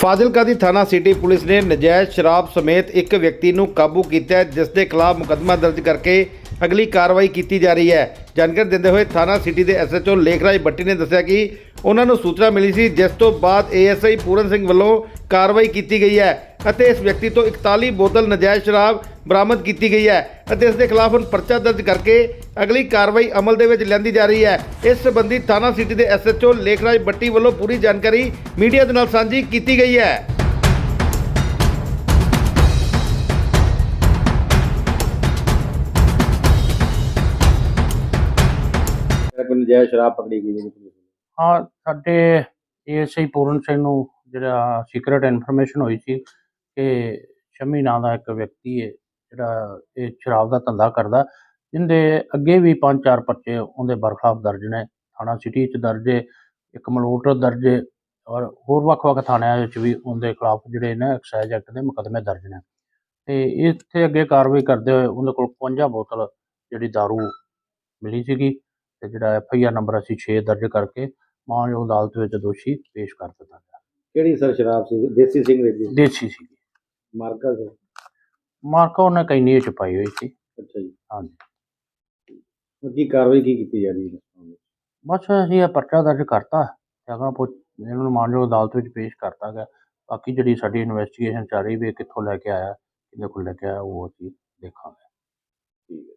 ਫਾਜ਼ਿਲਕਾ ਦੀ ਥਾਣਾ city police ਨੇ ਨਜਾਇਜ਼ ਸ਼ਰਾਬ ਸਮੇਤ ਇੱਕ ਵਿਅਕਤੀ ਨੂੰ ਕਾਬੂ ਕੀਤਾ ਜਿਸ ਦੇ ਖਿਲਾਫ ਮੁਕੱਦਮਾ ਦਰਜ ਕਰਕੇ ਅਗਲੀ ਕਾਰਵਾਈ ਕੀਤੀ ਜਾ ਰਹੀ ਹੈ। ਜਾਣਕਾਰੀ ਦਿੰਦੇ ਹੋਏ ਥਾਣਾ ਸਿਟੀ ਦੇ ਐਸਐਚਓ ਲੇਖਰਾਜ ਬੱਟੀ ਨੇ ਦੱਸਿਆ ਕਿ ਉਹਨਾਂ ਨੂੰ ਸੂਚਨਾ ਮਿਲੀ ਸੀ, ਜਿਸ ਤੋਂ ਬਾਅਦ ਏਐਸਆਈ ਪੂਰਨ ਸਿੰਘ ਵੱਲੋਂ ਕਾਰਵਾਈ ਕੀਤੀ ਗਈ ਹੈ ਅਤੇ ਇਸ ਵਿਅਕਤੀ ਤੋਂ 41 ਬੋਤਲ ਨਜਾਇਜ਼ ਸ਼ਰਾਬ ਬਰਾਮਦ ਕੀਤੀ ਗਈ ਹੈ ਅਤੇ ਇਸ ਦੇ ਖਿਲਾਫ ਹੁਣ ਪਰਚਾ ਦਰਜ ਕਰਕੇ ਅਗਲੀ ਕਾਰਵਾਈ ਅਮਲ ਦੇ ਵਿੱਚ ਲੈਂਦੀ ਜਾ ਰਹੀ ਹੈ। ਇਸ ਸੰਬੰਧੀ ਥਾਣਾ ਸਿਟੀ ਦੇ ਐਸਐਚਓ ਲੇਖਰਾਜ ਬੱਟੀ ਵੱਲੋਂ ਪੂਰੀ ਜਾਣਕਾਰੀ ਮੀਡੀਆ ਦੇ ਨਾਲ ਸਾਂਝੀ ਕੀਤੀ ਗਈ ਹੈ। ਕੋਈ ਨਜਾਇਜ਼ ਸ਼ਰਾਬ ਪਕੜੀ ਗਈ ਹੈ ਪੁਲਿਸ ਹਾਂ ਸਾਡੇ ਏਐਸਆਈ ਪੂਰਨ ਸਿੰਘ ਨੂੰ ਜਿਹੜਾ ਸੀਕ੍ਰੇਟ ਇਨਫੋਰਮੇਸ਼ਨ ਹੋਈ ਸੀ ਕਿ ਸ਼ਮੀ ਨਾਂ ਦਾ ਇੱਕ ਵਿਅਕਤੀ ਹੈ। ਜਿਹੜਾ ਇਹ ਸ਼ਰਾਬ ਦਾ ਧੰਦਾ ਕਰਦਾ ਜਿੰਦੇ ਅੱਗੇ ਵੀ ਪੰਜ ਚਾਰ ਪਰਚੇ ਉਹਦੇ ਬਰਖਲਾਫ ਦਰਜ ਨੇ ਥਾਣਾ ਸਿਟੀ 'ਚ ਦਰਜ ਹੈ ਇੱਕ ਮਲੋਟ ਦਰਜ ਹੈ ਔਰ ਹੋਰ ਵੱਖ-ਵੱਖ ਥਾਣਿਆਂ ਵਿੱਚ ਵੀ ਉਹਦੇ ਖਿਲਾਫ ਜਿਹੜੇ ਨੇ ਐਕਸਾਈਜ਼ ਐਕਟ ਦੇ ਮੁਕੱਦਮੇ ਦਰਜ ਨੇ। ਤੇ ਇੱਥੇ ਅੱਗੇ ਕਾਰਵਾਈ ਕਰਦੇ ਹੋਏ ਉਹਦੇ ਕੋਲ 55 ਬੋਤਲ ਜਿਹੜੀ दारू ਮਿਲੀ ਸੀਗੀ ਤੇ ਜਿਹੜਾ ਐਫ ਆਈ ਆਰ ਨੰਬਰ ਅਸੀਂ 6 ਦਰਜ ਕਰਕੇ ਮਾਨਯੋਗ ਅਦਾਲਤ ਵਿੱਚ ਦੋਸ਼ੀ ਪੇਸ਼ ਕਰ ਦਿੱਤਾ ਗਿਆ। ਕਿਹੜੀ ਸਰ ਸ਼ਰਾਬ ਸੀ? ਦੇਸੀ ਸਿੰਘ ਦੀ ਦੇਸੀ ਸੀ। ਮਾਰਕਾ ਸੀ ਮਾਰਕਾ ਉਹਨੇ ਕੈਨੀ ਚ ਪਾਈ ਹੋਈ ਸੀ। ਅੱਛਾ ਜੀ। ਹਾਂਜੀ। ਕੀ ਕਾਰਵਾਈ ਕੀ ਕੀਤੀ ਜਾ ਰਹੀ ਹੈ ਬਸ ਅਸੀਂ ਇਹ ਪਰਚਾ ਦਰਜ ਕਰਤਾ। ਜਗ੍ਹਾ ਪੁੱਛ ਇਹਨਾਂ ਨੂੰ ਮਾਨਯੋਗ ਅਦਾਲਤ ਵਿੱਚ ਪੇਸ਼ ਕਰਤਾ ਗਿਆ। ਬਾਕੀ ਜਿਹੜੀ ਸਾਡੀ ਇਨਵੈਸਟੀਗੇਸ਼ਨ ਚੱਲ ਰਹੀ ਵੀ ਇਹ ਕਿੱਥੋਂ ਲੈ ਕੇ ਆਇਆ ਕਿਹਦੇ ਕੋਲ ਲੈ ਕੇ ਆਇਆ ਉਹ ਅਸੀਂ ਦੇਖਾਂਗੇ। ਠੀਕ ਹੈ।